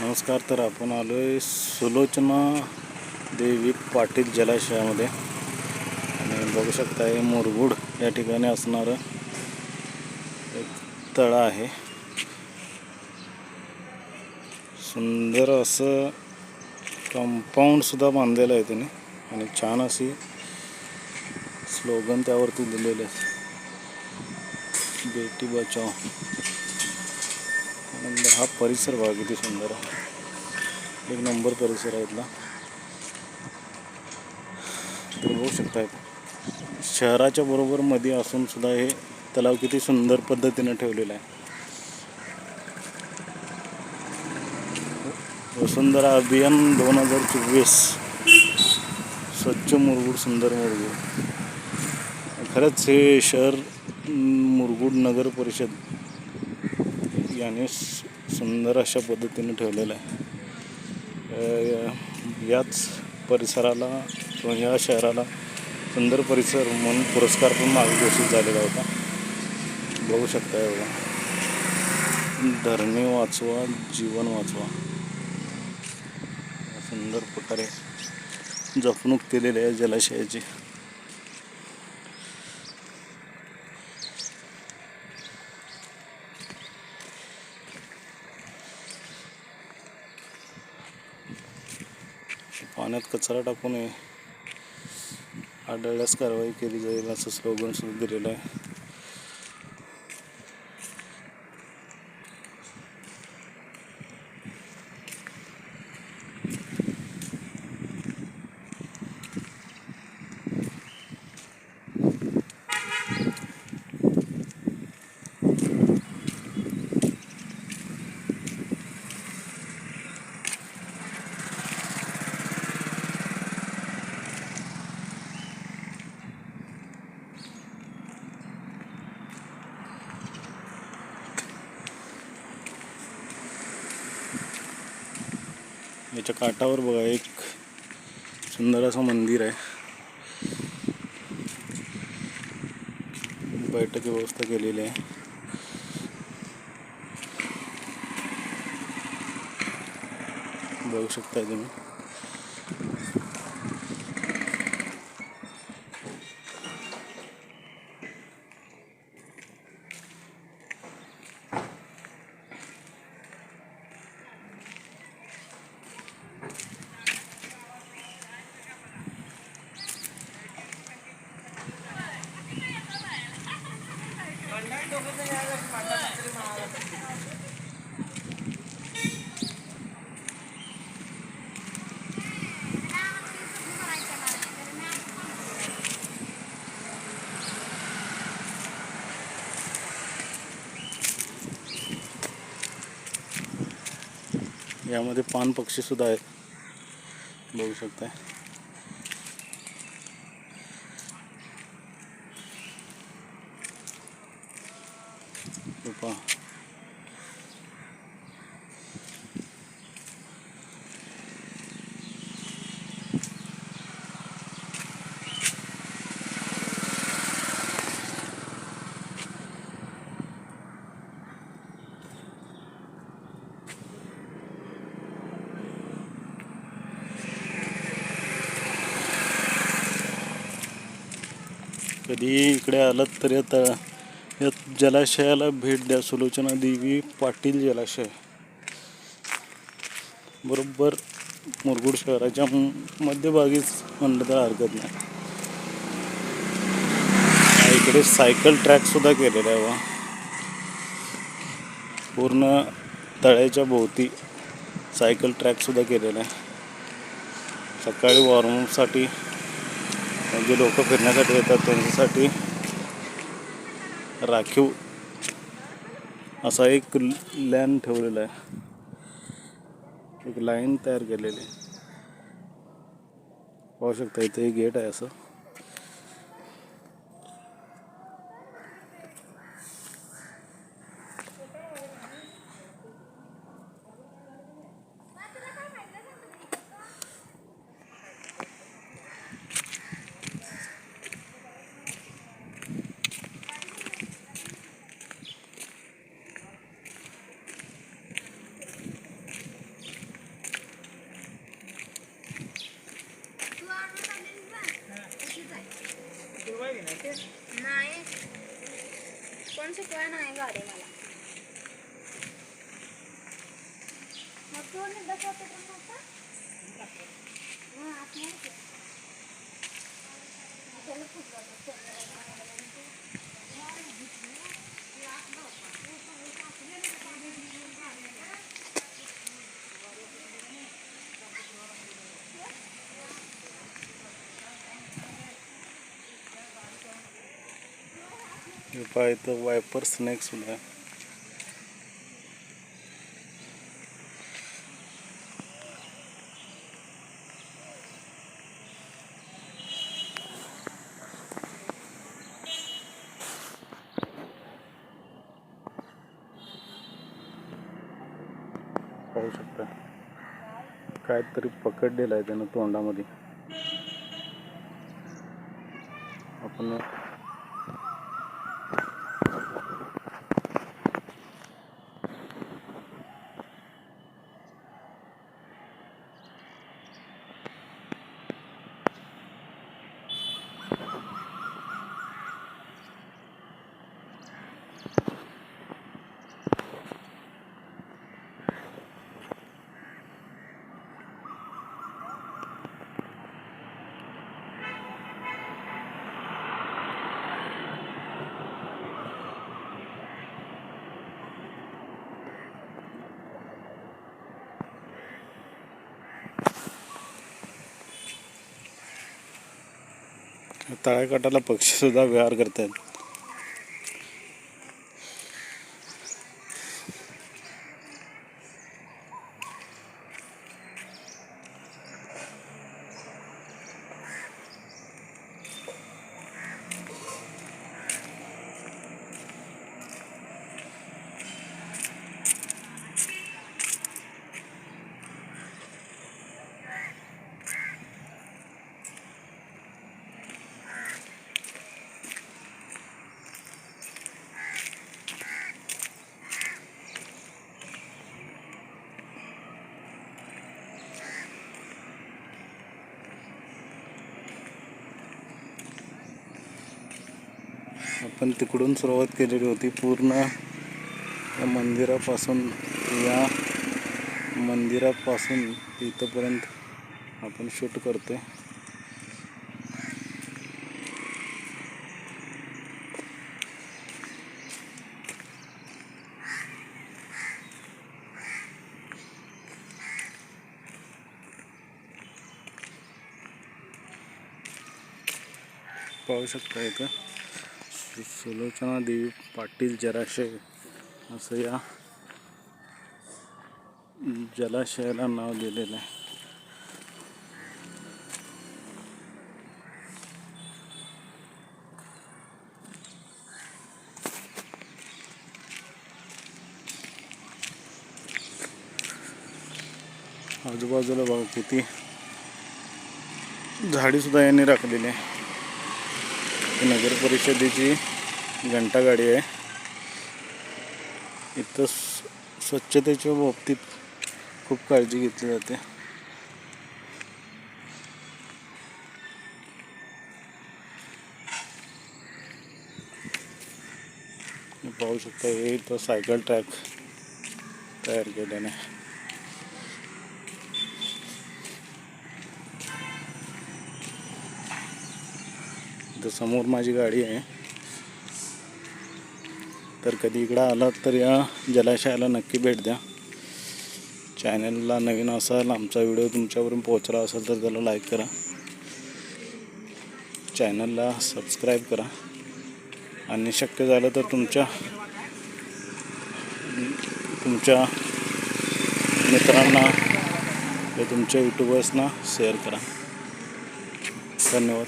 नमस्कार तर आपण आलो आहे सुलोचना देवी पाटील जलाशयामध्ये. आणि बघू शकता हे मुरगुड या ठिकाणी असणारं एक तळं आहे. सुंदर असं कंपाऊंडसुद्धा बांधलेलं आहे त्याने आणि छान अशी स्लोगन त्यावरती दिलेले आहे. बेटी बचाओ. हा परिसर बघा किती सुंदर आहे. एक नंबर परिसर आहे इथला. तुम्ही बघू शकता शहराच्या बरोबर मध्ये असून सुद्धा हे तलाव किती सुंदर पद्धतीने ठेवलेला आहे. वसुंधरा अभियान दोन हजार चोवीस. स्वच्छ मुरगुड सुंदर मुरगुड. खरंच हे शहर मुरगुड नगर परिषद याने सुंदर अशा पद्धतीने ठेवलेलं आहे. याच परिसराला किंवा या शहराला सुंदर परिसर म्हणून पुरस्कार पण मागे घोषित झालेला होता. बघू शकता बघा. धरणे वाचवा जीवन वाचवा. सुंदर प्रकारे जपणूक केलेली आहे जलाशयाची. पाण्यात कचरा टाकू नये आढळल्यास कारवाई केली जाईल असं स्लोगन सुद्धा दिलेलं आहे. याच्या काठावर बघा एक सुंदर असं मंदिर आहे. बैठकी व्यवस्था केलेली आहे. बघू शकता तुम्ही. यामध्ये पान पक्षीसुद्धा आहेत. बघू शकताय हे पहा कधी इकडे आलात तर या तळा या जलाशयाला भेट द्या. सुलोचना देवी पाटील जलाशय. बरोबर मुरगुड शहराच्या मध्यभागीच म्हणलं तर हरकत नाही. इकडे सायकल ट्रॅक सुद्धा केलेला आहे वा पूर्ण तळ्याच्या भोवती सायकल ट्रॅक सुद्धा केलेला आहे. सकाळी वॉर्मअपसाठी म्हणजे जे लोक फिरण्यासाठी येतात त्यांच्यासाठी राखीव असा एक लॅन ठेवलेला आहे. एक लाईन तयार केलेली आहे. पाहू शकता इथे एक गेट आहे असं. शिकवली नाही ते. नाही. कोण शिकवाय नाही गाडी मला. मग कोण मग आत. नाही. त्याला फुटबॉल होतं. पहा इथं वायपर स्नॅक सुद्धा आहे पाहू शकता काहीतरी पकडलेलं आहे त्यानं तोंडामध्ये आपण तळ्याकाठाला पक्षीसुद्धा विहार करतात आपण तिकडून सुरुवात केलेली होती पूर्ण या मंदिरापासून या मंदिरापासून इथंपर्यंत आपण शूट करतोय. पाहू शकता इथं. सुलोचना देवी पाटील जलाशय असं या जलाशयाला नाव दिलेलं आहे. आजूबाजूला बघा किती झाडी सुद्धा यांनी राखलेली आहे. नगर परिषदेची घंटा गाडी आहे. इथं स्वच्छतेच्या बाबतीत खूप काळजी घेतली जाते. पाहू शकता हे इथं सायकल ट्रॅक तयार केल्याने. इथं समोर माझी गाडी आहे. तर कधी इकडं आलात तर या जलाशयाला नक्की भेट द्या. चॅनलला नवीन असाल आमचा व्हिडिओ तुमच्यावरून पोहोचला असेल तर त्याला लाईक करा. चॅनलला सबस्क्राईब करा. आणि शक्य झालं तर तुमच्या तुमच्या मित्रांना व तुमच्या युट्यूबर्सना शेअर करा. धन्यवाद.